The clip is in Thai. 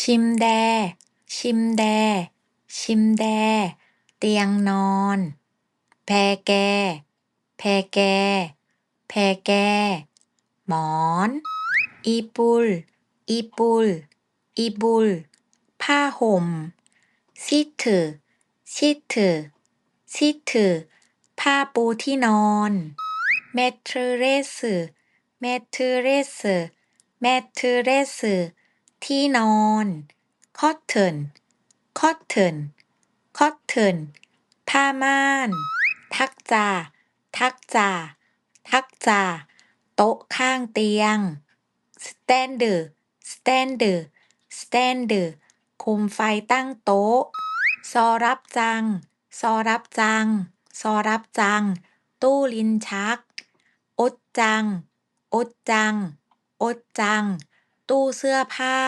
ชิมแด ชิมแด ชิมแด เตียงนอน แพแก แพแก แพแก หมอน อีปุล อีปุล อีบุล ผ้าห่ม ซิทเถอซิทเถอซิทเถอผ้าปูที่นอนแมทเทอเรสแมทเทอเรสแมทเทอเรส ที่นอนคอตเทนคอตเทนคอตเทนผ้าม่าน ทักจา ทักจา ทักจา โต๊ะข้างเตียง stand stand stand คุมไฟตั้งโต๊ะ ซอรับจัง ซอรับจัง ซอรับจัง ตู้ลิ้นชัก อดจัง อดจัง อดจัง ตู้เสื้อผ้า